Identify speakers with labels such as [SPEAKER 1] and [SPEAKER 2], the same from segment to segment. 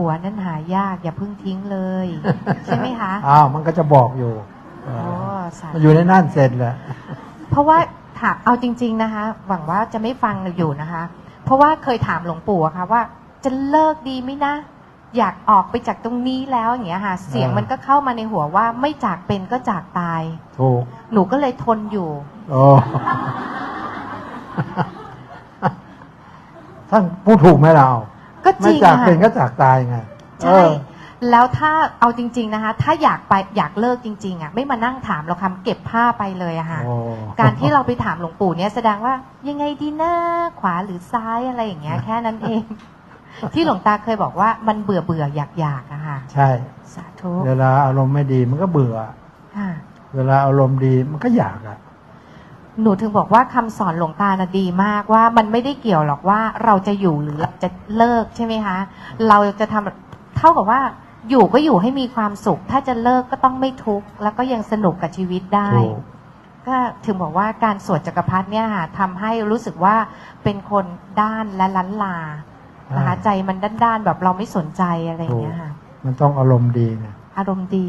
[SPEAKER 1] ผัวนั้นหายาก อย่าเพิ่งทิ้งเลย ใช่ไหมคะ
[SPEAKER 2] อ้าวมันก็จะบอกอยู่เอ
[SPEAKER 1] โอ้
[SPEAKER 2] อ
[SPEAKER 1] สา
[SPEAKER 2] มัน
[SPEAKER 1] ธุ
[SPEAKER 2] อยู่ในนั่นเสร็จแหละ
[SPEAKER 1] เพราะว่าถามเอาจริง ๆนะคะ หวังว่าจะไม่ฟังอยู่นะคะ เพราะว่าเคยถามหลวงปู่อะค่ะว่า จะเลิกดีไหมนะ อยากออกไปจากตรงนี้แล้วอย่างเงี้ยค่ะ เสียงมันก็เข้ามาในหัวว่าไม่จากเป็นก็จากตาย
[SPEAKER 2] ถูก
[SPEAKER 1] หนูก็เลยทนอยู่
[SPEAKER 2] โอ้ท่านพูดถูกไหมเรา
[SPEAKER 1] ก็จ
[SPEAKER 2] ไม่
[SPEAKER 1] ริง
[SPEAKER 2] จาก
[SPEAKER 1] ค่ะ
[SPEAKER 2] เป็นก็จากตายไง
[SPEAKER 1] ใช่
[SPEAKER 2] เออ
[SPEAKER 1] แล้วถ้าเอาจริง ๆนะคะ ถ้าอยากไปอยากเลิกจริง ๆอะไม่มานั่งถามเราคำเก็บผ้าไปเลยอะค่ะ
[SPEAKER 2] โอ้
[SPEAKER 1] การที่เราไปถามหลวงปู่เนี่ยแสดงว่ายังไงดีหน้าขวาหรือซ้ายอะไรอย่างเงี้ย แค่นั้นเอง ที่หลวงตาเคยบอกว่ามันเบื่อเบื่ออยากอยากอะค่ะ
[SPEAKER 2] ใช่
[SPEAKER 1] สาธุ
[SPEAKER 2] เวลาอารมณ์ไม่ดีมันก็เบื่อ
[SPEAKER 1] ค่ะ
[SPEAKER 2] เวลาอารมณ์ดีมันก็อยากอะ
[SPEAKER 1] หนูถึงบอกว่าคำสอนหลวงตานะดีมากว่ามันไม่ได้เกี่ยวหรอกว่าเราจะอยู่หรือเราจะเลิกใช่ไหมคะ เราจะทำเท่ากับว่าอยู่ก็อยู่ให้มีความสุข ถ้าจะเลิกก็ต้องไม่ทุกข์แล้วก็ยังสนุกกับชีวิตได้
[SPEAKER 2] ถูก
[SPEAKER 1] ก็ถึงบอกว่าการสวดจักรพรรดิเนี่ยค่ะทำให้รู้สึกว่าเป็นคนด้านและลันลานะคะ
[SPEAKER 2] ใช่
[SPEAKER 1] ใจมันด้านๆแบบเราไม่สนใจอะไรอย่างเงี้ยค่ะ
[SPEAKER 2] มันต้องอารมณ์ดีไง
[SPEAKER 1] อารมณ์ดี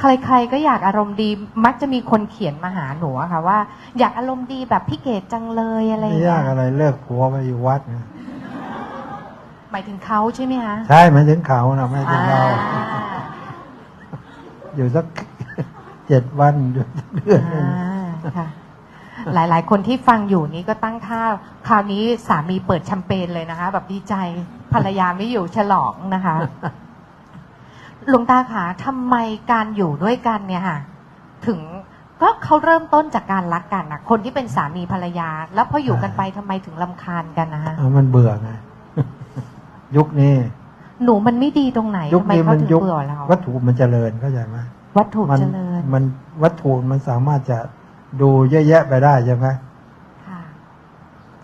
[SPEAKER 1] ใครๆก็อยากอารมณ์ดีมักจะมีคนเขียนมาหาหนูอะค่ะว่า อยากอารมณ์ดีแบบพี่เกดจังเลยอะไรอย่าง
[SPEAKER 2] ไม่
[SPEAKER 1] เงี้
[SPEAKER 2] ยายกอะไรเลิกผัวไปอยู่วัดนะ
[SPEAKER 1] หมายถึงเขาใช่ไหมคะ
[SPEAKER 2] ใช่หมายถึงเขานะไม่ถึงเรา
[SPEAKER 1] อ่า
[SPEAKER 2] อยู่สัก เจ็ดวันอยู่สักเดือนหนึ่ง
[SPEAKER 1] อ่าค่ะ หลาย ๆ คนที่ฟังอยู่นี้ก็ตั้งท่า คราวนี้สามีเปิดแชมเปญเลยนะคะ แบบดีใจภรรยาไม่อยู่ฉลองนะคะ หลวงตาคะทำไมการอยู่ด้วยกันเนี่ยค่ะ ถึงก็เขาเริ่มต้นจากการรักกันนะคนที่เป็นสามีภรรยา แล้วพออยู่กันไปทำไมถึงลำคาญกันนะฮะ
[SPEAKER 2] อะมันเบื่อไงยุคนี้
[SPEAKER 1] หนูมันไม่ดีตรงไหน
[SPEAKER 2] ยุค
[SPEAKER 1] ทำไม
[SPEAKER 2] นี้
[SPEAKER 1] เขา
[SPEAKER 2] มัน
[SPEAKER 1] ถึง
[SPEAKER 2] ยุค
[SPEAKER 1] เบื่อเรา
[SPEAKER 2] วัตถุมันเจริญเข้าใจไหม
[SPEAKER 1] วัตถุ
[SPEAKER 2] มั
[SPEAKER 1] เจริญ
[SPEAKER 2] มันวัตถุมันสามารถจะดูเยอะแยะไปได้ใช่ไหม
[SPEAKER 1] ค่ะ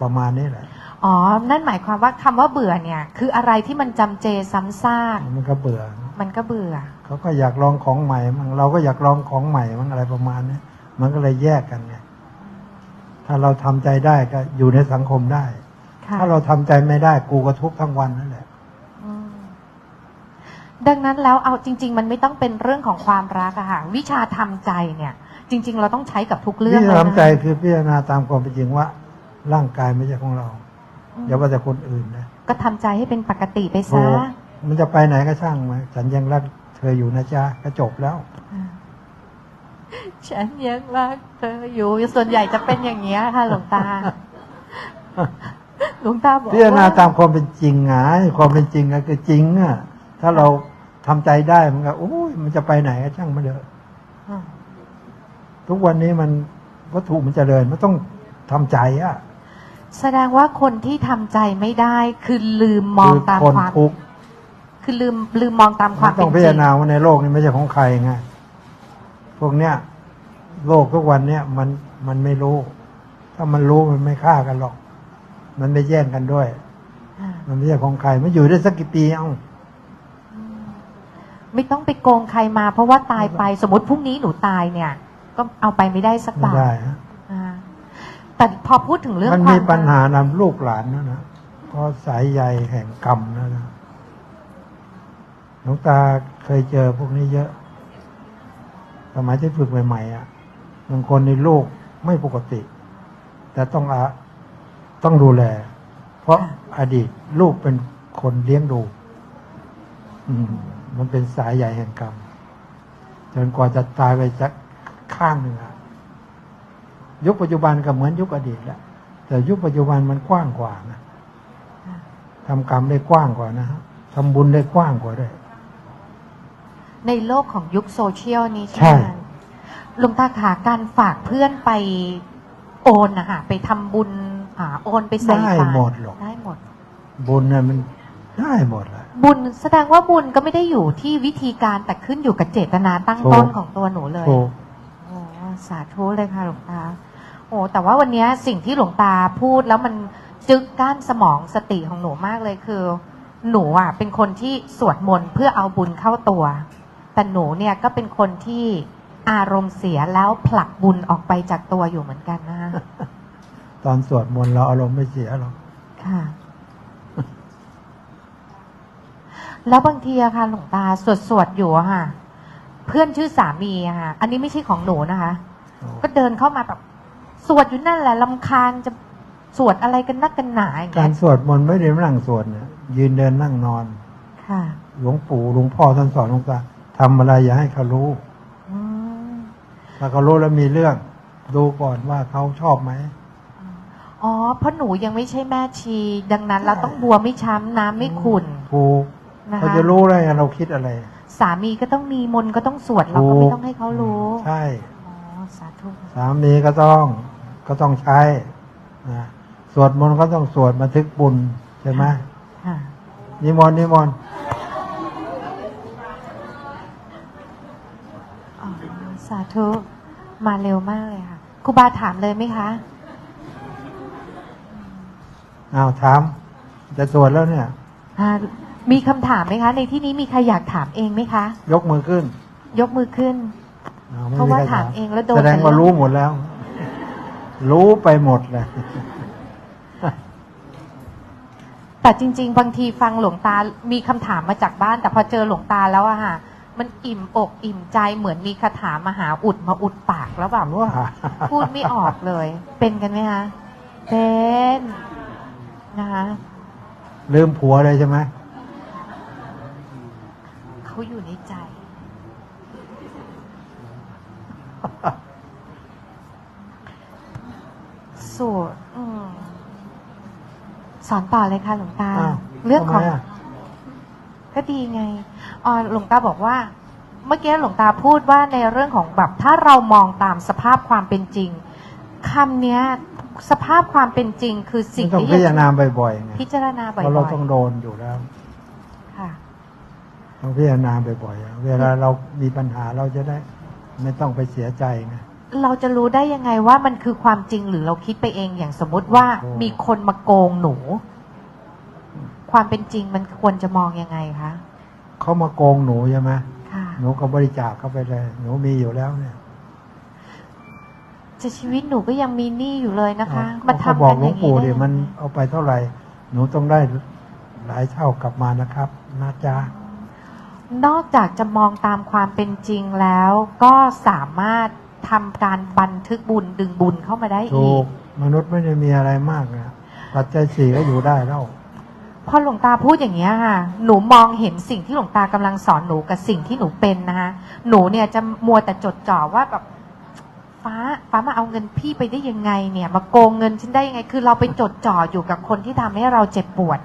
[SPEAKER 2] ประมาณนี้แหละ
[SPEAKER 1] อ๋อ นั่นหมายความว่าคำว่าเบื่อเนี่ย คืออะไรที่มันจำเจซ้ำซาก
[SPEAKER 2] มันก็เบื่อ
[SPEAKER 1] มันก็เบื่อ
[SPEAKER 2] เขาก็อยากลองของใหม่มั่งเราก็อยากลองของใหม่มั่งอะไรประมาณนี้มันก็เลยแยกกันไงถ้าเราทำใจได้ก็อยู่ในสังคมได้
[SPEAKER 1] ค่ะ
[SPEAKER 2] ถ้าเราทำใจไม่ได้กูก็ทุกข์ทั้งวันนั่นแหละ
[SPEAKER 1] อืมดังนั้นแล้วเอาจริง ๆ มันไม่ต้องเป็นเรื่องของความรักอะค่ะวิชาทำใจเนี่ย จริง ๆ เราต้องใช้กับทุกเรื่อง
[SPEAKER 2] ที่
[SPEAKER 1] เลยนะ
[SPEAKER 2] ทำใจคือพิจารณาตามความเป็นจริงว่า ร่างกายไม่ใช่ของเรา
[SPEAKER 1] อืม
[SPEAKER 2] อย่าว่าแต่คนอื่นนะ
[SPEAKER 1] ก็ทำใจให้เป็นปกติไป
[SPEAKER 2] โอ้
[SPEAKER 1] ซะ
[SPEAKER 2] มันจะไปไหนก็ช่างมาฉันยังรักเธออยู่นะจ๊ะก็จบแล้ว
[SPEAKER 1] ฉันยังรักเธออยู่ส่วนใหญ่จะเป็นอย่างนี้ยค่ะ หลวงตาหลวงตาบอก
[SPEAKER 2] พิจารณา
[SPEAKER 1] ว่า
[SPEAKER 2] ตามความเป็นจริงไงความเป็นจริงก็คือจริงอะ ถ้าเราทำใจได้มันก็โอ้ยมันจะไปไหนก็ช่างมันเถอะ
[SPEAKER 1] อืม
[SPEAKER 2] ทุกวันนี้มันวัตถุมันเจริญมันต้องทำใจอะ
[SPEAKER 1] แสดงว่าคนที่ทำใจไม่ได้ คือลืมมอง
[SPEAKER 2] คือ
[SPEAKER 1] ตาม
[SPEAKER 2] คน
[SPEAKER 1] ความ
[SPEAKER 2] ทุกข์
[SPEAKER 1] คือลืมลืมมองตามค
[SPEAKER 2] มั
[SPEAKER 1] วาม
[SPEAKER 2] น
[SPEAKER 1] เป็
[SPEAKER 2] ต้
[SPEAKER 1] น
[SPEAKER 2] อง
[SPEAKER 1] จ
[SPEAKER 2] พิ
[SPEAKER 1] ริ
[SPEAKER 2] จารงณาว่าในโลกนี้ไม่ใช่ของใครไงพวกเนี้ยโลกทุกวันเนี้ยมันมันไม่รู้ ถ้ามันรู้มันไม่ฆ่ากันหรอก มันไม่แย่งกันด้วย
[SPEAKER 1] อ่า
[SPEAKER 2] มันไม่ใช่ของใครมันอยู่ได้สักกี่ปีเอ้า
[SPEAKER 1] ไม่ต้องไปโกงใครมา เพราะว่าตายไปสมมติพรุ่งนี้หนูตายเนี่ย ก็เอาไปไม่ได้สัก
[SPEAKER 2] ไม่
[SPEAKER 1] บาท
[SPEAKER 2] ได้ฮะ
[SPEAKER 1] อ่าแต่พอพูดถึงเรื่อง
[SPEAKER 2] มัน
[SPEAKER 1] ควา
[SPEAKER 2] มี
[SPEAKER 1] ม
[SPEAKER 2] ปัญหานำลูกหลานนะนะเพราะสายใยแห่งกรรมนะนะห ลวงตาเคยเจอพวกนี้เยอะ สมัยที่ฝึกใหม่ๆอะบางคนในลูกไม่ปกติ แต่ต้องอาต้องดูแล เพราะอดีตลูกเป็นคนเลี้ยงดู อืม มันเป็นสายใหญ่แห่งกรรม จนกว่าจะตายไปจากข้างหนึ่งอะยุคปัจจุบันก็เหมือนยุคอดีตแหละแต่ยุคปัจจุบันมันกว้างกว่านะทำกรรมได้กว้างกว่านะฮะทำบุญได้กว้างกว่าด้วย
[SPEAKER 1] ในโลกของยุคโซเชียลนี้
[SPEAKER 2] ใช่
[SPEAKER 1] ใช่ไหมหลวงตาขาการฝากเพื่อนไปโอนนะคะไปทำบุญอ่าโอนไปใส่
[SPEAKER 2] ได้
[SPEAKER 1] บาตร
[SPEAKER 2] หมดหรอก
[SPEAKER 1] ได้หมด
[SPEAKER 2] บุญน่ะมันได้หมดแหละ
[SPEAKER 1] บุญแสดงว่าบุญก็ไม่ได้อยู่ที่วิธีการแต่ขึ้นอยู่กับเจตนาตั้งต้น
[SPEAKER 2] ถูก
[SPEAKER 1] ของตัวหนูเลย
[SPEAKER 2] ถูก
[SPEAKER 1] โอ้สาธุเลยค่ะหลวงตา โอ้แต่ว่าวันนี้สิ่งที่หลวงตาพูดแล้วมันจึกก้านสมองสติของหนูมากเลยคือ หนูอะเป็นคนที่สวดมนต์เพื่อเอาบุญเข้าตัว แต่หนูเนี่ยก็เป็นคนที่อารมณ์เสียแล้วผลักบุญออกไปจากตัวอยู่เหมือนกันนะคะ
[SPEAKER 2] ตอนสวดมนต์เราอารมณ์ไม่เสียหรอก
[SPEAKER 1] ค่ะ แล้วบางทีอะค่ะหลวงตาสวดสวดๆอยู่อะค่ะ เพื่อนชื่อสามีอะค่ะ อันนี้ไม่ใช่ของหนูนะคะ ก็เดินเข้ามาแบบสวดอยู่นั่นแหละลำคาญจะสวดอะไรกันนักกันหนาอย่าง
[SPEAKER 2] กา
[SPEAKER 1] เงี้
[SPEAKER 2] ร
[SPEAKER 1] ย
[SPEAKER 2] สวดมนต์ไม่ได้นั่งสวดเนี่ยยืนเดินนั่งนอน
[SPEAKER 1] ค่ะ
[SPEAKER 2] หลวงปู่หลวงพ่อท่านสอนหลวงตา ทำอะไรอย่าให้เขารู้
[SPEAKER 1] อืม
[SPEAKER 2] ถ้าเขารู้แล้วมีเรื่อง ดูก่อนว่าเขาชอบไหม
[SPEAKER 1] อ๋อ เพราะหนูยังไม่ใช่แม่ชี ดังนั้น เราต้องบัวไม่ช้ำน้ำไม่ขุ่น
[SPEAKER 2] ถูก
[SPEAKER 1] นะ
[SPEAKER 2] เขา
[SPEAKER 1] คะ
[SPEAKER 2] จะรู้ได้ไงเราคิดอะไร
[SPEAKER 1] สามีก็ต้องมีมนต์ก็ต้องสวดเราก็ไม่ต้องให้เขารู้
[SPEAKER 2] ใช่
[SPEAKER 1] อ๋อสาธุ
[SPEAKER 2] สามีก็ต้องก็ต้องใช้นะสวดมนต์ก็ต้องสวดบันทึกบุญใช่ไหม
[SPEAKER 1] ค่ะ
[SPEAKER 2] นิมนต์นิมนต์
[SPEAKER 1] อ๋อ สา ธุมาเร็วมากเลยค่ะครูบาถามเลยไหมคะ
[SPEAKER 2] อ้าวถาม จะสวดแล้วเนี่ย
[SPEAKER 1] อ่ามีคำถามไหมคะ ในที่นี้มีใครอยากถามเองไหมคะ
[SPEAKER 2] ยกมือขึ้น
[SPEAKER 1] ยกมือขึ้น
[SPEAKER 2] อ้ไม่
[SPEAKER 1] เพราะว่า
[SPEAKER 2] ใค
[SPEAKER 1] ถามเองแล้วโดน
[SPEAKER 2] แสดงว่า
[SPEAKER 1] แต่ละ
[SPEAKER 2] รู้หมดแล้ว รู้ไปหมดเลย
[SPEAKER 1] แต่จริง ๆ บางทีฟังหลวงตา มีคำถามมาจากบ้าน แต่พอเจอหลวงตาแล้วอะค่ะ มันอิ่มอกอิ่มใจเหมือนมีคาถามหาอุดมาอุดปากแล้วแบบ
[SPEAKER 2] ว่า
[SPEAKER 1] พูดไม่ออกเลย เป็นกันไหมคะเป็นนะคะ
[SPEAKER 2] ลืมผัวเลยใช่ไหม
[SPEAKER 1] เขาอยู่ในใจสวดอืมสอนต่อเลยค่ะหลวงตา
[SPEAKER 2] อ้าว
[SPEAKER 1] เรื่องของ
[SPEAKER 2] ทำไมะ
[SPEAKER 1] ก็ดีไงอ๋อหลวงตาบอกว่า เมื่อกี้หลวงตาพูดว่าในเรื่องของแบบถ้าเรามองตามสภาพความเป็นจริงคำเนี้ยสภาพความเป็นจริง คือสิ่ง
[SPEAKER 2] ไม่ต้อง
[SPEAKER 1] ที่
[SPEAKER 2] พิจารณาบ่อยๆไง
[SPEAKER 1] พิจารณาบ่
[SPEAKER 2] เพราะเรา
[SPEAKER 1] อย
[SPEAKER 2] ต้องโดนอยู่แล้ว
[SPEAKER 1] ๆค่ะ
[SPEAKER 2] ต้องพิจารณาบ่อยๆอะเวลาเรามีปัญหาเราจะได้ ไม่ต้องไปเสียใจไง
[SPEAKER 1] เราจะรู้ได้ยังไงว่ามันคือความจริงหรือเราคิดไปเองอย่างสมมติว่า
[SPEAKER 2] โอ้
[SPEAKER 1] มีคนมาโกงหนู ความเป็นจริงมันควรจะมองยังไงคะ
[SPEAKER 2] เขามาโกงหนูใช่ไหม
[SPEAKER 1] ค่ะ
[SPEAKER 2] หนูก็บริจาคเข้าไปเลย หนูมีอยู่แล้วเนี่ย
[SPEAKER 1] จะชีวิตหนูก็ยังมีหนี้อยู่เลยนะคะ
[SPEAKER 2] เอ
[SPEAKER 1] มา
[SPEAKER 2] เขา
[SPEAKER 1] ทำ
[SPEAKER 2] บอ
[SPEAKER 1] กั
[SPEAKER 2] ก
[SPEAKER 1] น
[SPEAKER 2] หล
[SPEAKER 1] อ
[SPEAKER 2] วง
[SPEAKER 1] ย่างนี้
[SPEAKER 2] ปู่
[SPEAKER 1] ได้
[SPEAKER 2] เดี๋ยว
[SPEAKER 1] ยัง
[SPEAKER 2] มัน
[SPEAKER 1] ไง
[SPEAKER 2] เอาไปเท่าไหร่ หนูต้องได้หลายเท่ากลับมานะครับนะจ๊ะ
[SPEAKER 1] นอกจากจะมองตามความเป็นจริงแล้ว ก็สามารถทำการบันทึกบุญดึงบุญเข้ามาได้
[SPEAKER 2] ถู
[SPEAKER 1] อี
[SPEAKER 2] ก
[SPEAKER 1] ก
[SPEAKER 2] มนุษย์ไม่ได้มีอะไรมากนะปัจจัยสี่ก็อยู่ได้แล้ว
[SPEAKER 1] พอหลวงตาพูดอย่างนี้ยค่ะ หนูมองเห็นสิ่งที่หลวงตากำลังสอนหนูกับสิ่งที่หนูเป็นนะคะหนูเนี่ยจะมัวแต่จดจ่อว่าแบบฟ้าฟ้ามาเอาเงินพี่ไปได้ยังไงเนี่ย มาโกงเงินฉันได้ยังไง คือเราไปจดจ่ออยู่กับคนที่ทำให้เราเจ็บปวด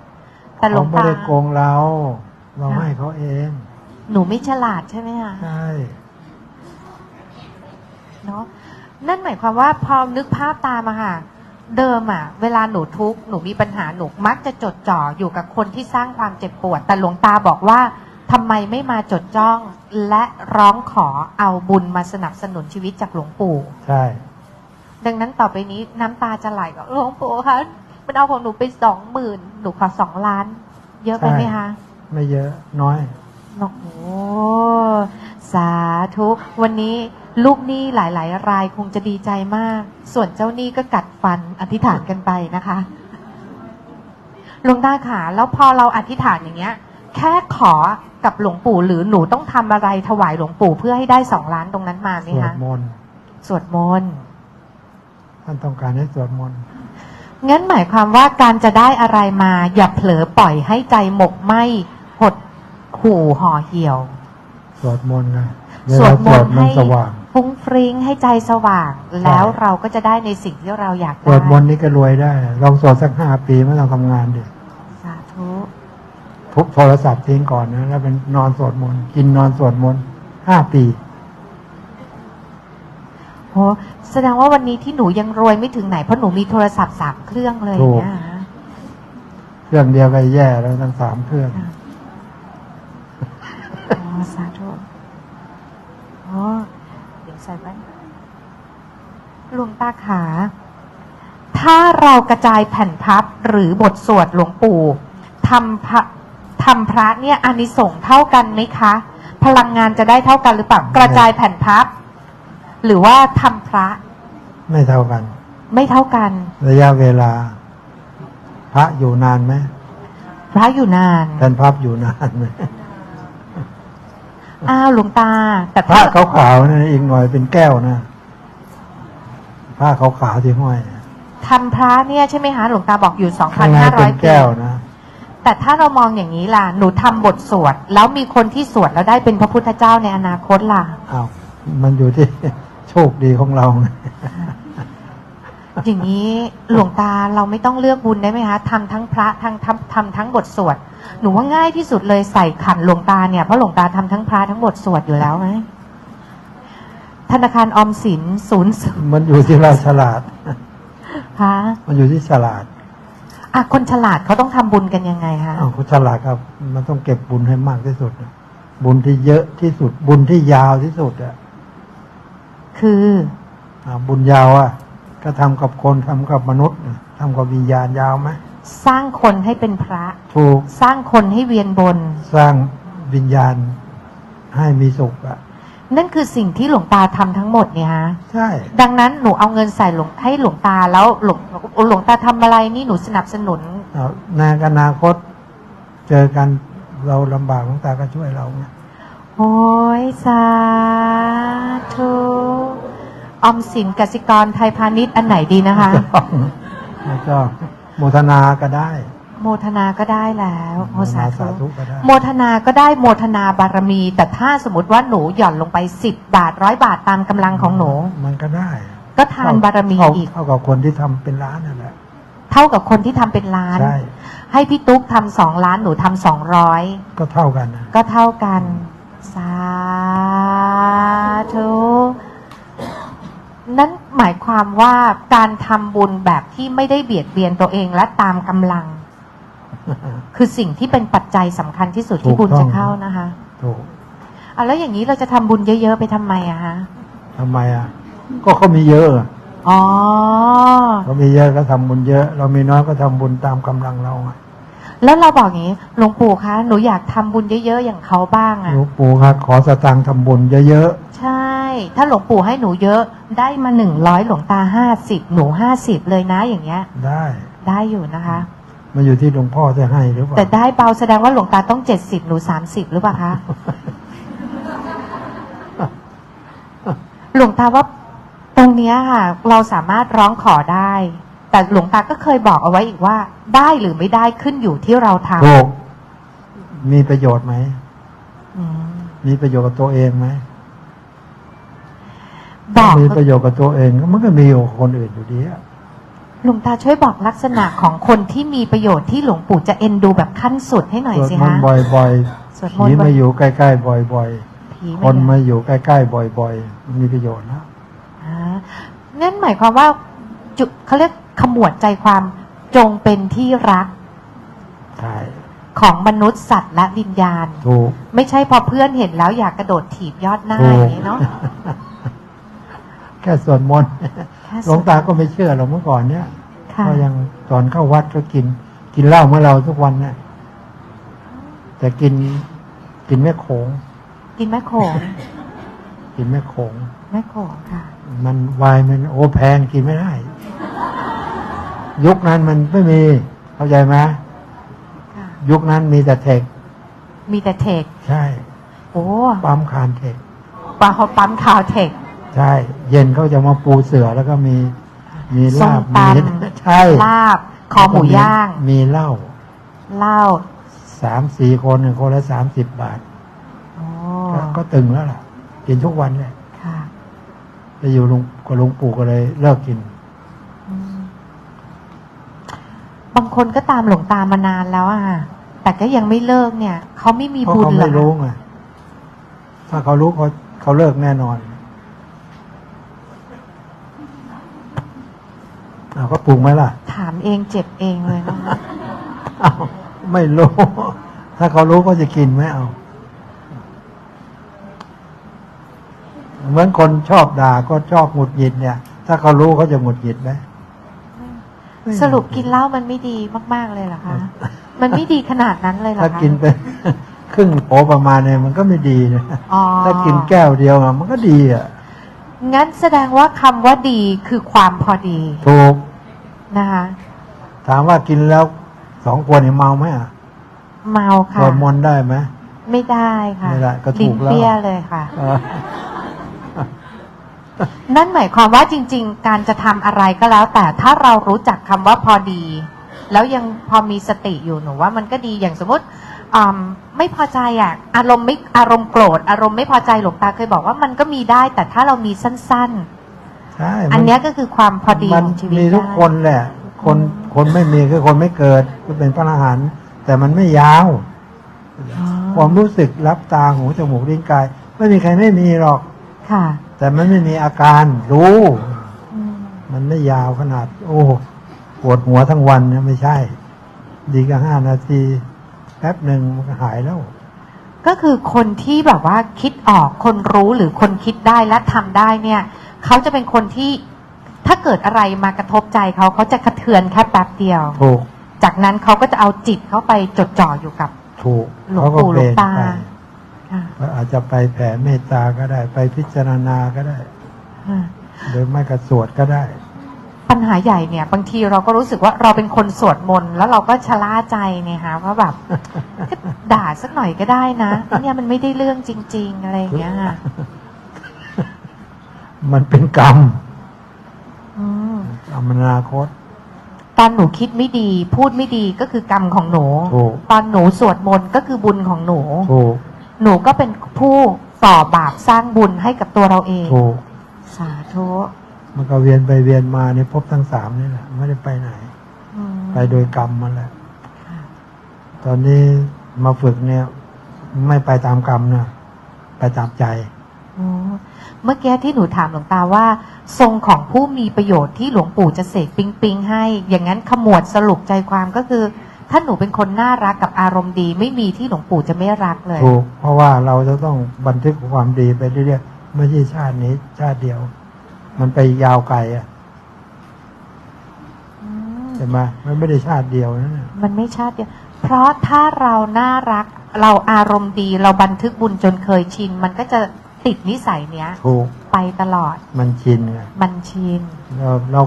[SPEAKER 1] แต่หลว
[SPEAKER 2] เขา
[SPEAKER 1] ง
[SPEAKER 2] ไม่
[SPEAKER 1] ตา
[SPEAKER 2] ได้โกงเรา เราให้เขาเอง
[SPEAKER 1] หนูไม่ฉลาดใช่ไหมคะ
[SPEAKER 2] ใช่
[SPEAKER 1] เนาะนั่นหมายความว่าพอนึกภาพตามมาค่ะ เดิมอะเวลาหนูทุกข์หนูมีปัญหาหนูมักจะจดจ่ออยู่กับคนที่สร้างความเจ็บปวด แต่หลวงตาบอกว่าทำไมไม่มาจดจ้องและร้องขอเอาบุญมาสนับสนุนชีวิตจากหลวงปู่
[SPEAKER 2] ใช่
[SPEAKER 1] ดังนั้นต่อไปนี้น้ำตาจะไหลก็หลวงปู่คะมันเอาของหนูไปสองหมื่นหนูขอสองล้าน เยอะไปไหมคะ
[SPEAKER 2] ไม่เยอะน้อย
[SPEAKER 1] โอ้โห สาธุวันนี้ลูกหนี้หลาย ๆ รายคงจะดีใจมาก ส่วนเจ้าหนี้ก็กัดฟันอธิษฐานกันไปนะคะหลวงตาขาแล้วพอเราอธิษฐานอย่างเงี้ย แค่ขอกับหลวงปู่หรือหนูต้องทำอะไรถวายหลวงปู่เพื่อให้ได้สองล้านตรงนั้นมาไหม
[SPEAKER 2] สวด
[SPEAKER 1] คะ
[SPEAKER 2] มนต์
[SPEAKER 1] สวดมนต์
[SPEAKER 2] ท่านต้องการให้สวดมนต์
[SPEAKER 1] งั้นหมายความว่าการจะได้อะไรมา อย่าเผลอปล่อยให้ใจหมกไหมหดหู่ห่อเหี่ยว
[SPEAKER 2] สวดมนต์ไงเว
[SPEAKER 1] สว
[SPEAKER 2] ลา
[SPEAKER 1] ด
[SPEAKER 2] ส
[SPEAKER 1] ม
[SPEAKER 2] วด
[SPEAKER 1] นต์
[SPEAKER 2] มัน
[SPEAKER 1] ให้
[SPEAKER 2] สว่าง
[SPEAKER 1] ฟุ้งฟริ้งให้ใจสว่าง แล้วเราก็จะได้ในสิ่งที่เราอยาก
[SPEAKER 2] ส
[SPEAKER 1] ได้
[SPEAKER 2] วดมนต์นี่ก็รวยได้ลองสวดสักห้าปีไม่ต้องทำงานดิ
[SPEAKER 1] สาธุ
[SPEAKER 2] ทุบโทรศัพท์ทิ้งก่อนนะแล้วเป็นนอนสวดมนต์กินนอนสวดมนต์ห้าปี
[SPEAKER 1] โหแสดงว่าวันนี้ที่หนูยังรวยไม่ถึงไหนเพราะหนูมีโทรศัพท์สามเครื่องเลย
[SPEAKER 2] ถูก
[SPEAKER 1] เนี่ยนะ
[SPEAKER 2] เครื่องเดียวก็แย่แล้วทั้งสามเครื่อง
[SPEAKER 1] ค่ะ อ๋อสาธุอ๋อ เดี๋ยวใส่แว่นหลวงตาขา ถ้าเรากระจายแผ่นพับหรือบทสวดหลวงปู่ทำพระทำพระเนี่ยอานิสงส์เท่ากันไหมคะ พลังงานจะได้เท่ากันหรือเปล่ากระจายแผ่นพับ หรือว่าทำพระ
[SPEAKER 2] ไม่เท่ากัน
[SPEAKER 1] ไม่เท่ากัน
[SPEAKER 2] ระยะเวลา พระอยู่นานไหม
[SPEAKER 1] พพระอยู่นาน
[SPEAKER 2] แท่านพับอยู่นานไหม
[SPEAKER 1] อ้าวหลวงตา แต่
[SPEAKER 2] พระ
[SPEAKER 1] ถ้า
[SPEAKER 2] ขาวๆนั่นอีกหน่อยเป็นแก้วนะผ้าขาวๆที่ห้อยนะ
[SPEAKER 1] ทำพระเนี่ยใช่ไหมคะหลวงตาบอกอยู่
[SPEAKER 2] ข้างในเป็น
[SPEAKER 1] 2,500ปี
[SPEAKER 2] แก้วนะ
[SPEAKER 1] แต่ถ้าเรามองอย่างนี้ล่ะ หนูทำบทสวด แล้วมีคนที่สวดแล้วได้เป็นพระพุทธเจ้าในอนาคตล่ะ
[SPEAKER 2] อ้าวมันอยู่ที่โชคดีของเราไง
[SPEAKER 1] อย่างนี้หลวงตาเราไม่ต้องเลือกบุญได้ไหมคะทำทั้งพระทั้งทำทำทั้งบทสวด หนูว่าง่ายที่สุดเลยใส่ขันหลวงตาเนี่ยเพราะหลวงตาทำทั้งพระทั้งบทสวดอยู่แล้วไหมธนาคารออมสินศูนย์
[SPEAKER 2] มันอยู่ที่เราฉลาด
[SPEAKER 1] คะ
[SPEAKER 2] มันอยู่ที่ฉลาด
[SPEAKER 1] อะคนฉลาดเขาต้องทำบุญกันยังไงคะ
[SPEAKER 2] อ้าวคุณฉลาดครับ มันต้องเก็บบุญให้มากที่สุดนะบุญที่เยอะที่สุด บุญที่ยาวที่สุดอะ
[SPEAKER 1] คือ
[SPEAKER 2] อ่าบุญยาวอะก็ทำกับคนทำกับมนุษย์นะทำกับวิญญาณยาวไหม
[SPEAKER 1] สร้างคนให้เป็นพระ
[SPEAKER 2] ถูก
[SPEAKER 1] สร้างคนให้เวียนบน
[SPEAKER 2] สร้างวิญญาณให้มีสุขอะ
[SPEAKER 1] นั่นคือสิ่งที่หลวงตาทำทั้งหมดเนี่ยฮะ
[SPEAKER 2] ใช่
[SPEAKER 1] ดังนั้นหนูเอาเงินใส่หลวงให้หลวงตาแล้วหลวงหลวงตาทำอะไรนี่หนูสนับสนุน
[SPEAKER 2] เอาในอนาคตเจอกันเราลำบากหลวงตาก็ช่วยเราไง
[SPEAKER 1] โอ้ยสาธุออมสินกสิกรไทยพาณิชย์อันไหนดีนะคะ
[SPEAKER 2] แล้วก็ โมทนาก็ได้
[SPEAKER 1] โมทนาก็ได้แล้วโมสา
[SPEAKER 2] สา
[SPEAKER 1] ธุ
[SPEAKER 2] ธุ ก็ได้
[SPEAKER 1] โมทนาก็ได้โมทนาบารมี แต่ถ้าสมมติว่าหนูหย่อนลงไปสิบบาทร้อยบาทตามกำลังของหนู
[SPEAKER 2] มันก็ได้
[SPEAKER 1] ก็ทานบารมี
[SPEAKER 2] เท่
[SPEAKER 1] อีก
[SPEAKER 2] เท่ากับคนที่ทำเป็นร้านนั่นแหละ
[SPEAKER 1] เท่ากับคนที่ทำเป็นล้าน
[SPEAKER 2] ใช่
[SPEAKER 1] ให้พี่ตุ๊กทำสองล้านหนูทำสองร้อย
[SPEAKER 2] ก็เท่ากันนะ
[SPEAKER 1] ก็เท่ากัน สาธุ นั่นหมายความว่าการทำบุญแบบที่ไม่ได้เบียดเบียนตัวเองและตามกำลัง คือสิ่งที่เป็นปัจจัยสำคัญที่สุดที่บุญจะเข้านะคะ
[SPEAKER 2] ถูก
[SPEAKER 1] อะแล้วอย่างนี้เราจะทำบุญเยอะๆไปทำไมอะฮะ
[SPEAKER 2] ทำไมอะ ก็เขามีเยอะ
[SPEAKER 1] อ๋อ
[SPEAKER 2] เขามีเยอะก็ทำบุญเยอะ เรามีน้อยก็ทำบุญตามกำลังเราไง
[SPEAKER 1] แล้วเราบอกอย่างนี้หลวงปู่คะหนูอยากทำบุญเยอะๆอย่างเขาบ้างอะ
[SPEAKER 2] หลวงปู่ครับขอสตางค์ทำบุญเยอะ
[SPEAKER 1] ใช่ ถ้าหลวงปู่ให้หนูเยอะ ได้มาหนึ่งร้อยหลวงตาห้าสิบหนูห้าสิบเลยนะอย่างเงี้ย
[SPEAKER 2] ๆได้
[SPEAKER 1] ได้อยู่นะคะ
[SPEAKER 2] มันอยู่ที่หลวงพ่อจะให้หรือเปล่า
[SPEAKER 1] แต่ได้เบาแสดงว่าหลวงตาต้องเจ็ดสิบหนูสามสิบหรือเปล่าคะ หลวงตาว่าตรงเนี้ยค่ะ เราสามารถร้องขอได้ แต่หลวงตาก็เคยบอกเอาไว้อีกว่า ได้หรือไม่ได้ขึ้นอยู่ที่เราท
[SPEAKER 2] ถูกมีประโยชน์ไหมำ
[SPEAKER 1] อืม
[SPEAKER 2] มีประโยชน์กับตัวเองไหม
[SPEAKER 1] บอก
[SPEAKER 2] มีประโยชน์กับตัวเองมันก็มีกับคนอื่นอยู่ดีอะ
[SPEAKER 1] หลวงตาช่วยบอกลักษณะของคนที่มีประโยชน์ที่หลวงปู่จะเอ็นดูแบบขั้นสุดให้หน่อย
[SPEAKER 2] สวด
[SPEAKER 1] สิ
[SPEAKER 2] มน
[SPEAKER 1] คะ
[SPEAKER 2] ต์บ่อย
[SPEAKER 1] สวด
[SPEAKER 2] ๆ
[SPEAKER 1] มน
[SPEAKER 2] ผี
[SPEAKER 1] ต์บ่
[SPEAKER 2] มา
[SPEAKER 1] อย
[SPEAKER 2] อยู่ใกล้ๆบ่อย
[SPEAKER 1] ผี
[SPEAKER 2] ๆ
[SPEAKER 1] ไค
[SPEAKER 2] นมาอยู่ใกล้ๆบ่อยๆมันมีประโยชน์นะ
[SPEAKER 1] อ่านั่นหมายความว่าจุเขาเรียกขมวดใจความจงเป็นที่รัก
[SPEAKER 2] ใช่
[SPEAKER 1] ของมนุษย์สัตว์และวิญญาณ
[SPEAKER 2] ถูก
[SPEAKER 1] ไม่ใช่พอเพื่อนเห็นแล้วอยากกระโดดถีบยอดหน้า
[SPEAKER 2] ถู
[SPEAKER 1] อกย่างนี้เนาะ
[SPEAKER 2] แค่สวดมนต์
[SPEAKER 1] แค่
[SPEAKER 2] หลวงตาก็ไม่เชื่อหรอกเมื่อก่อนเนี้ย
[SPEAKER 1] ค่ะ
[SPEAKER 2] ก็ยังตอนเข้าวัดก็กิน กินเหล้าเมื่อเราทุกวันเนี่ยแต่กิน กินแม่โขง
[SPEAKER 1] กินแม่โขง
[SPEAKER 2] กินแม่โขง
[SPEAKER 1] แม่โขงค่ะ
[SPEAKER 2] มันวายมันโอ้แพงกินไม่ได้ยุคนั้นมันไม่มี เข้าใจไหม
[SPEAKER 1] ค่ะ
[SPEAKER 2] ยุคนั้นมีแต่เทค
[SPEAKER 1] มีแต่เทค
[SPEAKER 2] ใช่
[SPEAKER 1] โอ้
[SPEAKER 2] ปั๊มคานเทค
[SPEAKER 1] ปลาเขาปั๊มข่าวเทค
[SPEAKER 2] ใช่ เย็นเขาจะมาปูเสือแล้วก็มี มี
[SPEAKER 1] ส้
[SPEAKER 2] ลามบ
[SPEAKER 1] ต
[SPEAKER 2] มีใช่ำ
[SPEAKER 1] ลาบ คอหมูย่าง
[SPEAKER 2] มีเหล้า
[SPEAKER 1] เหล้า
[SPEAKER 2] สามสี่คนเนี่ยคนละสามสิบบาท
[SPEAKER 1] โอ้
[SPEAKER 2] ก็ก็ตึงแล้วล่ะ กินทุกวันเลย
[SPEAKER 1] ค่ะ
[SPEAKER 2] ไปอยู่ลุงกับหลุงปู่ก็เลยเลิกกิน
[SPEAKER 1] อืมบางคนก็ตามหลวงตามานานแล้วอะแต่ก็ยังไม่เลิกเนี่ย เขาไม่มี
[SPEAKER 2] เพราะ
[SPEAKER 1] บุญ
[SPEAKER 2] เขา
[SPEAKER 1] เหร
[SPEAKER 2] ไม่
[SPEAKER 1] อ
[SPEAKER 2] รู้ไงถ้าเขารู้เขาเขาเลิกแน่นอน เอาก็ปรุงไหมล่ะ
[SPEAKER 1] ถามเองเจ็บเองเลยนะคะ
[SPEAKER 2] เอาไม่รู้ ถ้าเขารู้ก็จะกินไหมเอา เหมือนคนชอบด่าก็ชอบหงุดหงิดเนี่ย ถ้าเขารู้เขาจะหงุดหงิดไหมไม่
[SPEAKER 1] สรุปกินเหล้ามันไม่ดีมาก ๆ เลยเหรอคะ มันไม่ดีขนาดนั้นเลยเหรอ
[SPEAKER 2] ถ้า
[SPEAKER 1] คะ
[SPEAKER 2] กินไปครึ่งโปประมาณเนี่ยมันก็ไม่ดีนะ
[SPEAKER 1] อ๋อ
[SPEAKER 2] ถ้ากินแก้วเดียวอะมันก็ดีอะ
[SPEAKER 1] งั้นแสดงว่าคำว่าดีคือความพอดี
[SPEAKER 2] ถูก
[SPEAKER 1] นะคะ
[SPEAKER 2] ถามว่ากินแล้วสองคนเนี่ยเมาไหมอะ
[SPEAKER 1] เมาค่ะ
[SPEAKER 2] สวดมนต์ได้ไหม
[SPEAKER 1] ไม่ได้ค่ะ
[SPEAKER 2] ไม่ได้ก็ถู
[SPEAKER 1] ลิ้น
[SPEAKER 2] กแล้ว
[SPEAKER 1] เปี้ยเลยค่ะ
[SPEAKER 2] เออ
[SPEAKER 1] นั่นหมายความว่าจริง ๆ การจะทำอะไรก็แล้ว แต่ถ้าเรารู้จักคำว่าพอดี แล้วยังพอมีสติอยู่หนูว่ามันก็ดีอย่างสมมติ อืมไม่พอใจอะ อารมณ์ไม่อารมณ์โกรธ อารมณ์ไม่พอใจหลวงตาเคยบอกว่ามันก็มีได้ แต่ถ้าเรามีสั้น
[SPEAKER 2] ใช่
[SPEAKER 1] ๆ
[SPEAKER 2] มั
[SPEAKER 1] อันเนี้ยก็คือความพอดี
[SPEAKER 2] มัน
[SPEAKER 1] ของชีวิต
[SPEAKER 2] มีทุก
[SPEAKER 1] ได้
[SPEAKER 2] คนแหละ คนคนไม่มีคือคนไม่เกิดก็เป็นพระอรหันต์แต่มันไม่ยาว
[SPEAKER 1] อ๋อ
[SPEAKER 2] ความรู้สึกรับตาหูจมูกลิ้นกาย ไม่มีใครไม่มีหรอก
[SPEAKER 1] ค่ะ
[SPEAKER 2] แต่มันไม่มีอาการรู้
[SPEAKER 1] อืม
[SPEAKER 2] มันไม่ยาวขนาด โอ้ปวดหัวทั้งวันนะไม่ใช่ ดีก็ห้านาที แป๊บหนึ่งมันก็หายแล้ว
[SPEAKER 1] ก็คือคนที่แบบว่าคิดออกคนรู้หรือคนคิดได้และทำได้เนี่ย เขาจะเป็นคนที่ถ้าเกิดอะไรมากระทบใจเขาเขาจะกระเทือนแค่แป๊บเดียว
[SPEAKER 2] ถูก
[SPEAKER 1] จากนั้นเขาก็จะเอาจิตเข้าไปจดจ่ออยู่กับ
[SPEAKER 2] ถูก
[SPEAKER 1] หลวง
[SPEAKER 2] เขาก็
[SPEAKER 1] ปู่หล
[SPEAKER 2] เป
[SPEAKER 1] วง
[SPEAKER 2] ลี่ยน
[SPEAKER 1] ตา
[SPEAKER 2] ไป
[SPEAKER 1] ค่ะ
[SPEAKER 2] ก็อาจจะไปแผ่เมตตาก็ได้ ไปพิจารณาก็ได้
[SPEAKER 1] ค่ะ
[SPEAKER 2] หรือไม่ก็สวดก็ได้
[SPEAKER 1] ปัญหาใหญ่เนี่ยบางทีเราก็รู้สึกว่าเราเป็นคนสวดมนต์แล้วเราก็ชะล่าใจเนี่ยค่ะว่าแบบก็ด่าสักหน่อยก็ได้นะเนี่ยมันไม่ได้เรื่องจริง ๆ อะไรอย่างเงี้ยค่ะ
[SPEAKER 2] มันเป็นกรรม
[SPEAKER 1] อืม
[SPEAKER 2] กรรมอนาคต
[SPEAKER 1] ตอนหนูคิดไม่ดี พูดไม่ดีก็คือกรรมของหนู
[SPEAKER 2] ถูก
[SPEAKER 1] ตอนหนูสวดมนต์ก็คือบุญของหนู
[SPEAKER 2] ถูก
[SPEAKER 1] หนูก็เป็นผู้ต่อบาปสร้างบุญให้กับตัวเราเอง
[SPEAKER 2] ถูก
[SPEAKER 1] สาธุ
[SPEAKER 2] มันก็เวียนไปเวียนมาในภพทั้งสามนี่แหละไม่ได้ไปไหน
[SPEAKER 1] อืม
[SPEAKER 2] ไปโดยกรรมมันแหละ
[SPEAKER 1] ค่ะ
[SPEAKER 2] ตอนนี้มาฝึกเนี่ย ไม่ไปตามกรรมนะไปตามใจ
[SPEAKER 1] อ๋อเมื่อกี้ที่หนูถามหลวงตาว่า ทรงของผู้มีประโยชน์ที่หลวงปู่จะเสกปิงปิงให้ อย่างนั้นขมวดสรุปใจความก็คือ ถ้าหนูเป็นคนน่ารักกับอารมณ์ดี ไม่มีที่หลวงปู่จะไม่รักเลย
[SPEAKER 2] ถูกเพราะว่าเราจะต้องบันทึกความดีไปเรื่อยๆไม่ใช่ชาตินี้ชาติเดียว มันไปยาวไกลอะ
[SPEAKER 1] อืม
[SPEAKER 2] ใช่ไหมมันไม่ได้ชาติเดียวนั่นน่ะ
[SPEAKER 1] มันไม่ชาติเดียว เพราะถ้าเราน่ารัก เราอารมณ์ดีเราบันทึกบุญจนเคยชิน มันก็จะติดนิสัยเนี้ย
[SPEAKER 2] ถูก
[SPEAKER 1] ไปตลอด
[SPEAKER 2] มันชินไง
[SPEAKER 1] มันชิน
[SPEAKER 2] เราเรา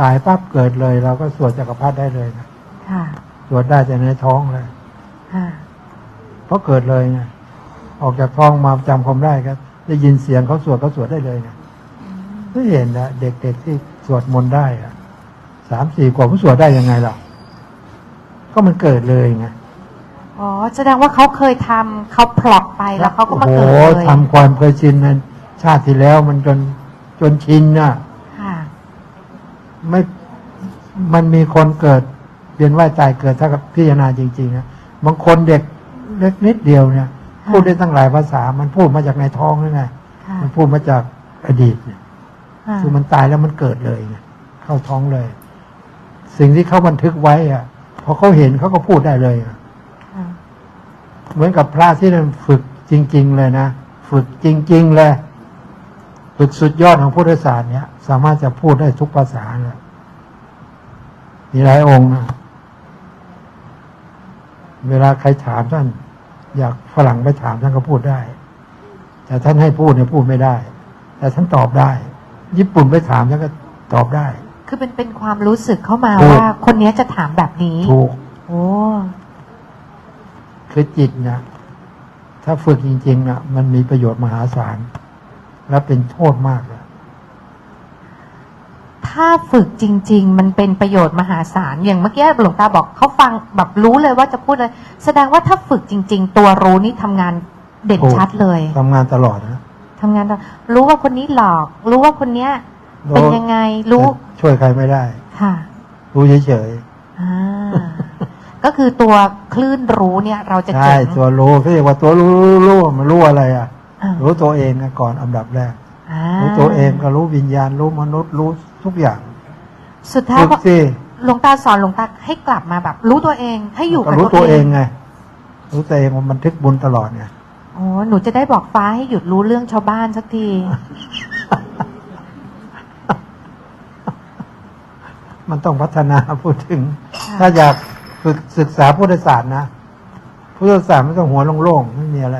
[SPEAKER 2] ตายปั๊บเกิดเลย เราก็สวดจักรพรรดิได้เลยนะ
[SPEAKER 1] ค่ะ
[SPEAKER 2] สวดได้แต่ในท้องเลย
[SPEAKER 1] ค่ะ
[SPEAKER 2] เพราะเกิดเลยไงออกจากท้องมาจำความได้ครับได้ยินเสียงเขาสวดเขาสวดได้เลยไง ไม่เห็นนะเด็กๆที่สวดมนต์ได้อะสามสี่ขวบมันสวดได้ยังไงล่ะก็มันเกิดเลยไง
[SPEAKER 1] อ๋อแสดงว่าเขาเคยทำเขาพลอกไปแล้วเขาก็มา
[SPEAKER 2] โอ้โห
[SPEAKER 1] เกิดเลย
[SPEAKER 2] ทำความเคยชินนั้นชาติที่แล้วมันจนจนชินน่ะ
[SPEAKER 1] ค่ะ
[SPEAKER 2] ไม่ มันมีคนเกิดเวียนว่ายตายเกิดถ้ากับพิจารณาจริงๆนะบางคนเด็กเล็กนิดเดียวเนี่ย
[SPEAKER 1] ค่ะ
[SPEAKER 2] พูดได้ตั้งหลายภาษา มันพูดมาจากในท้องนี่ไง
[SPEAKER 1] ค่ะ
[SPEAKER 2] มันพูดมาจากอดีตเนี่ย
[SPEAKER 1] ค่ะ
[SPEAKER 2] คือมันตายแล้วมันเกิดเลยไงเข้าท้องเลย สิ่งที่เขาบันทึกไว้อะพอเขาเห็นเขาก็พูดได้เลยอะ
[SPEAKER 1] ค่ะ
[SPEAKER 2] เหมือนกับพระที่นั่นฝึกจริง ๆ เลยนะฝึกจริง ๆ เลย ฝึกสุดยอดของพุทธศาสตร์เนี่ยสามารถจะพูดได้ทุกภาษาเลยมีหลายองค์นะเวลาใครถามท่าน อยากฝรั่งไปถามท่านก็พูดได้ แต่ท่านให้พูดเนี่ยพูดไม่ได้ แต่ท่านตอบได้ ญี่ปุ่นไปถามท่านก็ตอบได้
[SPEAKER 1] คือเป็นเป็นความรู้สึกเข้ามา
[SPEAKER 2] ถูก
[SPEAKER 1] ว่าคนเนี้ยจะถามแบบนี้
[SPEAKER 2] ถูก
[SPEAKER 1] โอ้
[SPEAKER 2] คือจิตนะถ้าฝึกจริงๆนะมันมีประโยชน์มหาศาล และเป็นโทษมากเลย
[SPEAKER 1] ถ้าฝึกจริง ๆ มันเป็นประโยชน์มหาศาล อย่างเมื่อกี้หลวงตาบอกเขาฟังแบบรู้เลยว่าจะพูดเลยแสดงว่าถ้าฝึกจริง ๆ ตัวรู้นี่ทำงานเด่น
[SPEAKER 2] ถูก
[SPEAKER 1] ชัดเลย
[SPEAKER 2] ทำงานตลอดนะ
[SPEAKER 1] ทำงานตลอดรู้ว่าคนนี้หลอก รู้ว่าคนเนี้ย เป็นยังไงรู้
[SPEAKER 2] แต่ช่วยใครไม่ได้
[SPEAKER 1] ค่ะ
[SPEAKER 2] รู้เฉย
[SPEAKER 1] อ่าก็คือตัวคลื่นรู้เนี่ย เราจะ
[SPEAKER 2] ๆใช่
[SPEAKER 1] เจ๋ง
[SPEAKER 2] ตัวรู้เขาเรียกว่าตัวรู้รู้รู้มันรู้อะไรอะ
[SPEAKER 1] อ่า
[SPEAKER 2] รู้ตัวเองนะก่อนอันดับแรก
[SPEAKER 1] อ่า
[SPEAKER 2] รู้ตัวเองก็รู้วิญญาณรู้มนุษย์รู้ทุกอย่าง
[SPEAKER 1] สุดท้าย
[SPEAKER 2] ฝึก
[SPEAKER 1] พอ
[SPEAKER 2] สิ
[SPEAKER 1] หลวงตาสอนหลวงตาให้กลับมาแบบ รู้ตัวเองให้อยู่
[SPEAKER 2] ก็
[SPEAKER 1] กับ
[SPEAKER 2] รู้ตัวเองไงรู้ตัวเองว่ามันทึกบุญตลอดไง
[SPEAKER 1] โอ้หนูจะได้บอกฟ้าให้หยุดรู้เรื่องชาวบ้านสักที
[SPEAKER 2] มันต้องพัฒนาพูดถึง
[SPEAKER 1] ค่ะ
[SPEAKER 2] ถ้าอยากฝึกศึกษาพุทธศาสตร์นะพุทธศาสตร์ไม่ต้องหัวโล่งๆไม่มีอะไร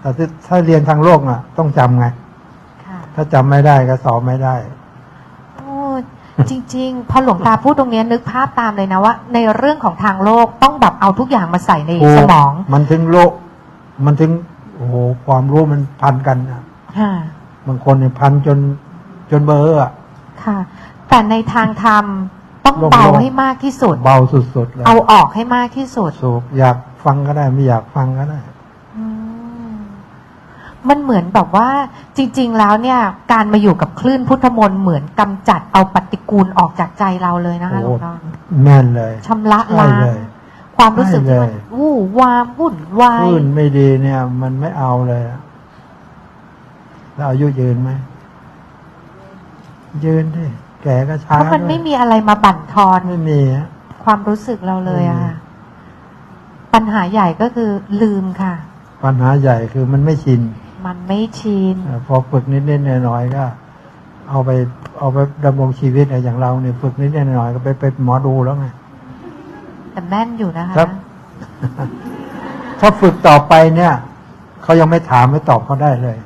[SPEAKER 2] แต่ถ้าถ้าเรียนทางโลกน่ะ ต้องจำไง
[SPEAKER 1] ค่ะ
[SPEAKER 2] ถ้าจำไม่ได้ก็สอบไม่ได้
[SPEAKER 1] โอ้จริงๆ พอหลวงตาพูดตรงเนี้ยนึกภาพตามเลยนะว่า ในเรื่องของทางโลกต้องแบบเอาทุกอย่างมาใส่ใน
[SPEAKER 2] ถูก
[SPEAKER 1] สมอง
[SPEAKER 2] มันถึงโลก มันถึงโอ้โหความรู้มันพันกันนะ
[SPEAKER 1] ค่ะ
[SPEAKER 2] บางคนเนี่ยพันจนจนเบอร์อะ
[SPEAKER 1] ค่ะ แต่ในทางธรรมต้อง
[SPEAKER 2] โลก
[SPEAKER 1] เบา
[SPEAKER 2] โลก
[SPEAKER 1] ให้มากที่สุด
[SPEAKER 2] เบาสุดๆเลย
[SPEAKER 1] เอาออกให้มากที่สุด
[SPEAKER 2] สูบอยากฟังก็ได้ไม่อยากฟังก็ได้
[SPEAKER 1] อืมมันเหมือนแบบว่าจริง ๆ แล้วเนี่ย การมาอยู่กับคลื่นพุทธมนต์เหมือนกำจัดเอาปฏิกูลออกจากใจเราเลยนะคะหลวงตา
[SPEAKER 2] แม่นเลย
[SPEAKER 1] ชำระ
[SPEAKER 2] ใช่
[SPEAKER 1] ล้าง
[SPEAKER 2] เลย
[SPEAKER 1] ความรู้สึกที่มัน
[SPEAKER 2] ใช่เลย
[SPEAKER 1] วู่วามวุ่นวาย
[SPEAKER 2] คลื่นไม่ดีเนี่ย มันไม่เอาเลยอะแล้วอายุยืนไหมยืนดิแก่ก็ช้า
[SPEAKER 1] เพราะมัน
[SPEAKER 2] ด้วย
[SPEAKER 1] ไม่มีอะไรมาบั่นทอน
[SPEAKER 2] ไม่มีอะ
[SPEAKER 1] ความรู้สึกเราเลยอะ
[SPEAKER 2] อืม
[SPEAKER 1] ค่ะปัญหาใหญ่ก็คือลืมค่ะ
[SPEAKER 2] ปัญหาใหญ่คือมันไม่ชิน
[SPEAKER 1] มันไม่ชิน
[SPEAKER 2] เออพอฝึกนิดๆหน่อยๆก็ เอาไปเอาไปดำรงชีวิตอะอย่างเราเนี่ยฝึกนิดๆหน่อยๆก็ไปเป็นหมอดูแล้วไง
[SPEAKER 1] แต่แม่นอยู่นะคะ
[SPEAKER 2] ครับ ถ้าฝึกต่อไปเนี่ยเขายังไม่ถามไม่ตอบเขาได้เลย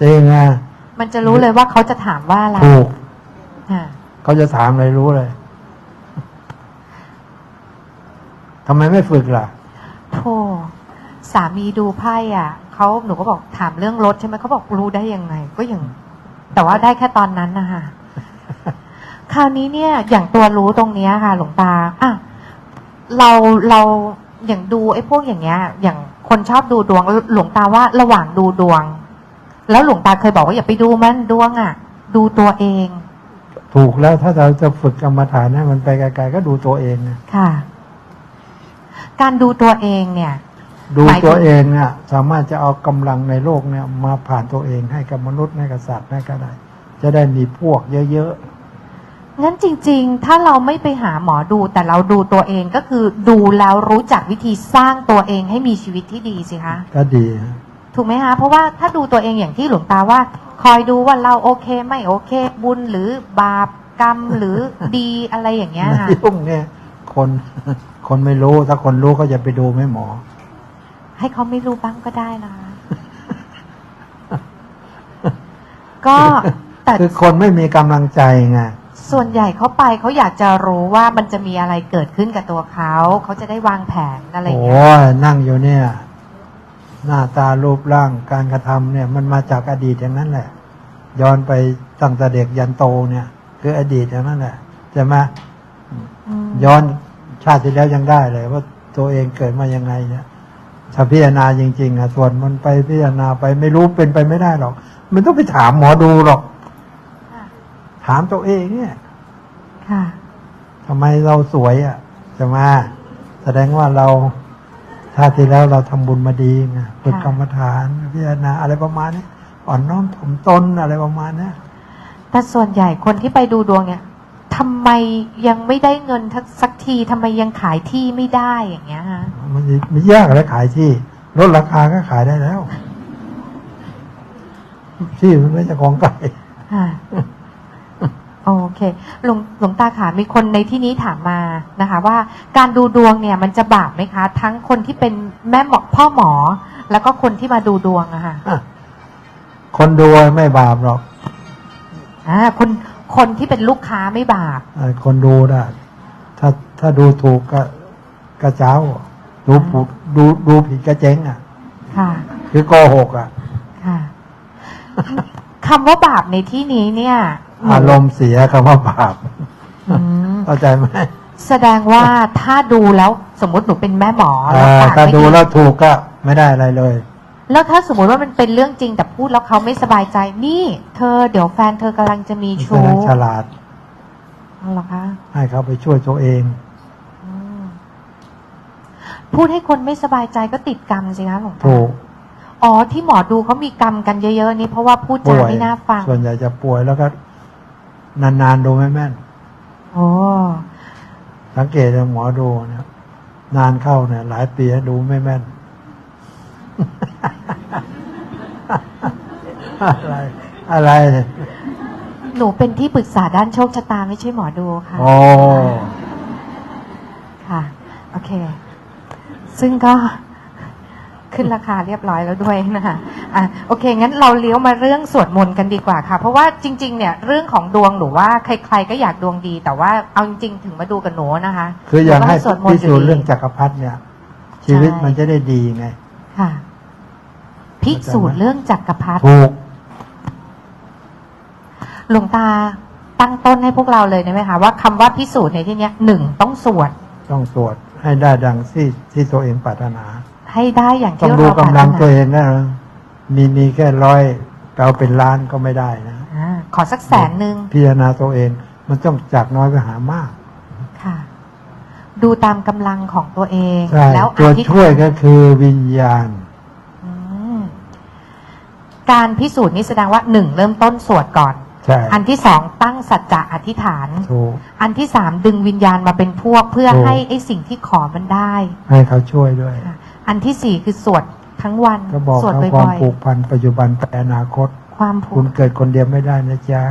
[SPEAKER 2] จริงไง
[SPEAKER 1] มันจะรู้เลยว่าเขาจะถามว่าอะไร
[SPEAKER 2] ถูก
[SPEAKER 1] ค่ะ
[SPEAKER 2] เขาจะถามอะไรรู้เลยทำไมไม่ฝึกล่ะ
[SPEAKER 1] โธ่สามีดูไพ่อะเขาหนูก็บอกถามเรื่องรถใช่ไหมเขาบอกรู้ได้ยังไง ก็ยังแต่ว่าได้แค่ตอนนั้นนะคะ คราวนี้เนี่ยอย่างตัวรู้ตรงเนี้ยค่ะ หลวงตาอะเราเราอย่างดูไอ้พวกอย่างเงี้ย อย่างคนชอบดูดวงหลวงตาว่าระหว่างดูดวง แล้วหลวงตาเคยบอกว่าอย่าไปดูมันดวงอะ ดูตัวเอง
[SPEAKER 2] ถูกแล้วถ้าเราจะฝึกกรรมฐานให้มันไปไกลๆก็ดูตัวเองนะ
[SPEAKER 1] ค่ะ การดูตัวเองเนี่ย
[SPEAKER 2] ดู
[SPEAKER 1] หมายถึง
[SPEAKER 2] ตัวเองเนี่ยสามารถจะเอากำลังในโลกเนี่ย มาผ่านตัวเองให้กับมนุษย์ให้กับสัตว์ให้ก็ได้ จะได้มีพวกเยอะ
[SPEAKER 1] งั้นจริงๆ ถ้าเราไม่ไปหาหมอดูแต่เราดูตัวเองก็คือดูแล้วรู้จักวิธีสร้างตัวเองให้มีชีวิตที่ดีสิคะ
[SPEAKER 2] ๆก็ดีฮะ
[SPEAKER 1] ถูกไหมคะ เพราะว่าถ้าดูตัวเองอย่างที่หลวงตาว่า คอยดูว่าเราโอเคไม่โอเค บุญหรือบาปกรรมหรือดีอะไรอย่างเงี้ยค่ะ
[SPEAKER 2] ในยุ่งเนี่ย คนคนไม่รู้ถ้าคนรู้ก็จะไปดูไม่หมอ
[SPEAKER 1] ให้เขาไม่รู้บ้างก็ได้นะคะ ก็แต่
[SPEAKER 2] คือคนไม่มีกำลังใจไง
[SPEAKER 1] ส่วนใหญ่เขาไปเขาอยากจะรู้ว่ามันจะมีอะไรเกิดขึ้นกับตัวเขา เขาจะได้วางแผนอะไรอย่างเงี้ยโอ้
[SPEAKER 2] ยนั่งอยู่เนี่ย หน้าตารูปร่างการกระทำเนี่ย มันมาจากอดีตอย่างนั้นแหละ ย้อนไปตั้งแต่เด็กยันโตเนี่ย คืออดีตอย่างนั้นแหละใช่ไหมย้อนชาติที่แล้วยังได้เลย ว่าตัวเองเกิดมายังไงเนี่ยถ้าพิจารณาจริงๆอะส่วนมันไปพิจารณาไปไม่รู้เป็นไปไม่ได้หรอก มันต้องไปถามหมอดูหรอก ถามตัวเองเนี่ย
[SPEAKER 1] ค่ะ
[SPEAKER 2] ทำไมเราสวยอะ จะมา แสดงว่าเราชาติที่แล้วเราทำบุญมาดีไงฝึก
[SPEAKER 1] ค่ะ
[SPEAKER 2] กรรมฐานพิจารณาอะไรประมาณนี้อ่อนน้อมถ่อมตนอะไรประมาณเนี้ย
[SPEAKER 1] แต่ส่วนใหญ่คนที่ไปดูดวงเนี่ยทำไมยังไม่ได้เงินทักสักทีทำไมยังขายที่ไม่ได้อย่างเงี้ยฮะ
[SPEAKER 2] มันไม่ยากแล้วขายที่ลดราคาก็ขายได้แล้ว ที่มันไม่ใช่ของไก่
[SPEAKER 1] ค่ะ โอเคหลวงหลวงตาขามีคนในที่นี้ถามมานะคะ ว่าการดูดวงเนี่ยมันจะบาปไหมคะ ทั้งคนที่เป็นแม่หมอพ่อหมอ แล้วก็คนที่มาดูดวงอะค่ะ
[SPEAKER 2] คนดูไม่บาปหรอก
[SPEAKER 1] อ่าคนคนที่เป็นลูกค้าไม่บาป
[SPEAKER 2] เอ่อคนดูนะถ้าถ้าดูถูกก็กระเจ้า ดูผิดดูดูผิดกระเจ๊งอะ
[SPEAKER 1] ค่ะ
[SPEAKER 2] คือโกหกอะ
[SPEAKER 1] ค่ะคำว่าบาปในที่นี้เนี่ยหนู
[SPEAKER 2] อารมณ์เสียคำว่าบาป
[SPEAKER 1] อืม
[SPEAKER 2] เข้าใจไหม
[SPEAKER 1] แสดงว่าถ้าดูแล้วสมมติหนูเป็นแม่หมอ
[SPEAKER 2] เอ่
[SPEAKER 1] แล้ว
[SPEAKER 2] อ
[SPEAKER 1] ปาก
[SPEAKER 2] ถ้า
[SPEAKER 1] ไม่
[SPEAKER 2] ดู
[SPEAKER 1] ดี
[SPEAKER 2] แล้วถูกก็ไม่ได้อะไรเลย
[SPEAKER 1] แล้วถ้าสมมติว่ามันเป็นเรื่องจริงแต่พูดแล้วเขาไม่สบายใจนี่ เธอเดี๋ยวแฟนเธอกำลังจะมี
[SPEAKER 2] ฉ
[SPEAKER 1] ชู้
[SPEAKER 2] ลาดฉลาด
[SPEAKER 1] เอาเหรอคะ
[SPEAKER 2] ให้เขาไปช่วยตัวเอง
[SPEAKER 1] อืมพูดให้คนไม่สบายใจก็ติดกรรมสิคะหลวงตา
[SPEAKER 2] ถูก
[SPEAKER 1] อ๋อที่หมอดูเขามีกรรมกันเยอะๆนี่เพราะว่าพูด
[SPEAKER 2] ป่
[SPEAKER 1] จา
[SPEAKER 2] วย
[SPEAKER 1] ไม่น่าฟัง
[SPEAKER 2] ส่วนใหญ่จะป่วยแล้วก็ นานๆดูไม่แม่น
[SPEAKER 1] โอ้
[SPEAKER 2] สังเกตจากหมอดูเนี่ยนานเข้าเนี่ย หลายปีดูไม่แม่น อะไร อะไร
[SPEAKER 1] หนูเป็นที่ปรึกษาด้านโชคชะตาไม่ใช่หมอดูค่ะ
[SPEAKER 2] โอ้
[SPEAKER 1] ค่ะ โอเค ซึ่งก็ขึ้นราคาเรียบร้อยแล้วด้วยนะคะ อะโอเค งั้นเราเลี้ยวมาเรื่องสวดมนต์กันดีกว่าค่ะ เพราะว่าจริง ๆ เนี่ยเรื่องของดวงหรือว่าใคร ๆ ก็อยากดวงดี แต่ว่าเอาจริงๆถึงมาดูกับหนูนะคะ
[SPEAKER 2] คืออยากให้
[SPEAKER 1] นูสวดมน
[SPEAKER 2] พิ
[SPEAKER 1] ต์อยู่
[SPEAKER 2] สูจน์
[SPEAKER 1] ดี
[SPEAKER 2] เรื่องจักรพรรดิเนี่ย ชีวิตมันจะได้ดีไง
[SPEAKER 1] ค่ะ พิสูจน์เรื่องจักรพรรดิ
[SPEAKER 2] ถูก
[SPEAKER 1] หลวงตาตั้งต้นให้พวกเราเลยได้ไหมคะว่าคำว่าพิสูจน์ในที่เนี้ยหนึ่งต้องสวด
[SPEAKER 2] ต้องสวดให้ได้ดังที่ที่ตัวเองปรารถนา
[SPEAKER 1] ให้ได้อย่าง
[SPEAKER 2] ต้อ
[SPEAKER 1] ที่
[SPEAKER 2] งดู
[SPEAKER 1] เราปราร
[SPEAKER 2] กำ
[SPEAKER 1] ถ
[SPEAKER 2] ลังตัว
[SPEAKER 1] นา
[SPEAKER 2] เองนะ มีมีแค่ร้อยเราเป็นล้านก็ไม่ได้นะ
[SPEAKER 1] อ่าขอสักแสนหนึ่ง
[SPEAKER 2] พิจารณาตัวเอง มันต้องจากน้อยไปหามาก
[SPEAKER 1] ค่ะ ดูตามกำลังของตัวเอง
[SPEAKER 2] ใช่
[SPEAKER 1] แล้ว
[SPEAKER 2] ตัว
[SPEAKER 1] อธิษฐาน
[SPEAKER 2] ช่วยก็คือวิญญาณ
[SPEAKER 1] อืมการพิสูจน์นี้แสดงว่าหนึ่งเริ่มต้นสวดก่อน
[SPEAKER 2] ใช่
[SPEAKER 1] อันที่สองตั้งสัจจะอธิษฐาน
[SPEAKER 2] ถูก
[SPEAKER 1] อันที่สามดึงวิญญาณมาเป็นพวกเพื่อ
[SPEAKER 2] ถูก
[SPEAKER 1] ให้ไอ้สิ่งที่ขอมันได้
[SPEAKER 2] ให้เขาช่วยด้วย
[SPEAKER 1] ค่ะอันที่สี่คือสวด ทั้งวัน
[SPEAKER 2] ก็บอก
[SPEAKER 1] สวด
[SPEAKER 2] เขา
[SPEAKER 1] บ่
[SPEAKER 2] ความ
[SPEAKER 1] อย
[SPEAKER 2] ผูกพันปัจจุบันไปอนาคต
[SPEAKER 1] ๆความผู
[SPEAKER 2] คุ
[SPEAKER 1] ก
[SPEAKER 2] ณเกิดคนเดียวไม่ได้นะจ๊ะ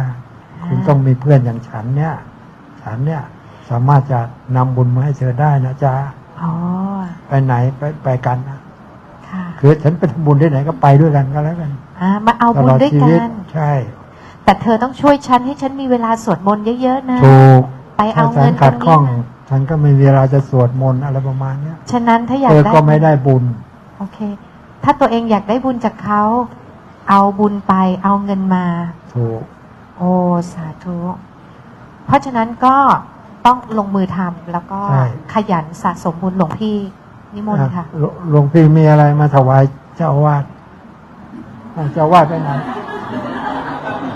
[SPEAKER 1] อ่า
[SPEAKER 2] คุณต้องมีเพื่อนอย่างฉันเนี่ย ฉันเนี่ยสามารถจะนำบุญมาให้เธอได้นะจ๊ะ
[SPEAKER 1] อ๋อ
[SPEAKER 2] ไปไหนไปไปกันนะ
[SPEAKER 1] ค่ะ
[SPEAKER 2] คือฉันไปทำบุญที่ไหนก็ไปด้วยกันก็แล้วกัน
[SPEAKER 1] อ่ามาเอา
[SPEAKER 2] ต
[SPEAKER 1] บุญ
[SPEAKER 2] ลอด
[SPEAKER 1] ด้วย
[SPEAKER 2] ชี
[SPEAKER 1] กั
[SPEAKER 2] วิต
[SPEAKER 1] น
[SPEAKER 2] ใช่
[SPEAKER 1] แต่เธอต้องช่วยฉันให้ฉันมีเวลาสวดมนต์เยอะๆนะ
[SPEAKER 2] ถูก
[SPEAKER 1] ไปเอา
[SPEAKER 2] ถ้าฉั
[SPEAKER 1] เงิ
[SPEAKER 2] น
[SPEAKER 1] น
[SPEAKER 2] ขัด
[SPEAKER 1] ตรง
[SPEAKER 2] ข้อง
[SPEAKER 1] นี้มา
[SPEAKER 2] ฉันก็ไม่มีเวลาจะสวดมนต์อะไรประมาณเนี้ย
[SPEAKER 1] ฉะนั้นถ้าอยาก
[SPEAKER 2] เธอ
[SPEAKER 1] ได้
[SPEAKER 2] ก็ไม่ได้บุญ
[SPEAKER 1] โอเค ถ้าตัวเองอยากได้บุญจากเขาเอาบุญไปเอาเงินมา
[SPEAKER 2] ถูก
[SPEAKER 1] โอ้สาธุ เพราะฉะนั้นก็ต้องลงมือทำแล้วก็
[SPEAKER 2] ใช่
[SPEAKER 1] ขยันสะสมบุญหลวงพี่นิมนต์ค่ะ
[SPEAKER 2] อะหลวหลวงพี่มีอะไรมาถวายเจ้าอาวาดเจ้าอาวาดไปไหน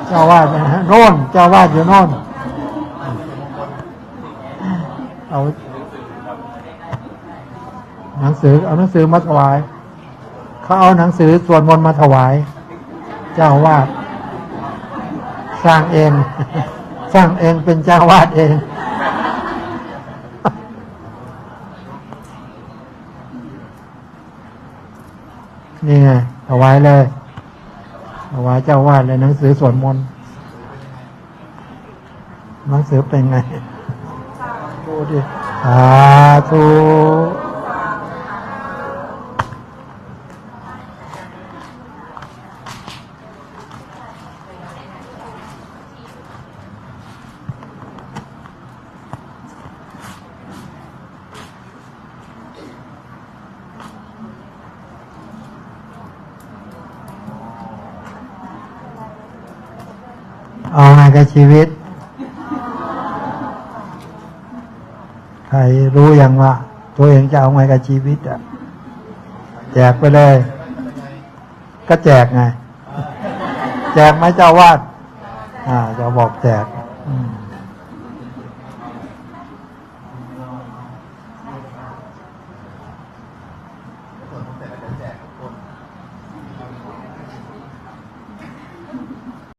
[SPEAKER 2] เจ้าอาวาดไปไหนโน่นเจ้าอาวาดอยู่โน่นเอาหนังสือเอาหนังสือมาถวาย เขาเอาหนังสือสวดมนต์มาถวาย เจ้าอาวาดสร้างเอง สร้างเองเป็นเจ้าอาวาดเอง นี่ไงถวายเลยถวายเจ้าอาวาดเลยหนังสือสวดมนต์หนังสือเป็นไงดูดิสาธุ ชีวิต ใครรู้ยังว่า ตัวเองจะเอาไงกับชีวิตอะ แจกไปเลย ก็แจกไง แจกไหมเจ้าวาดอ่าจะบอกแจก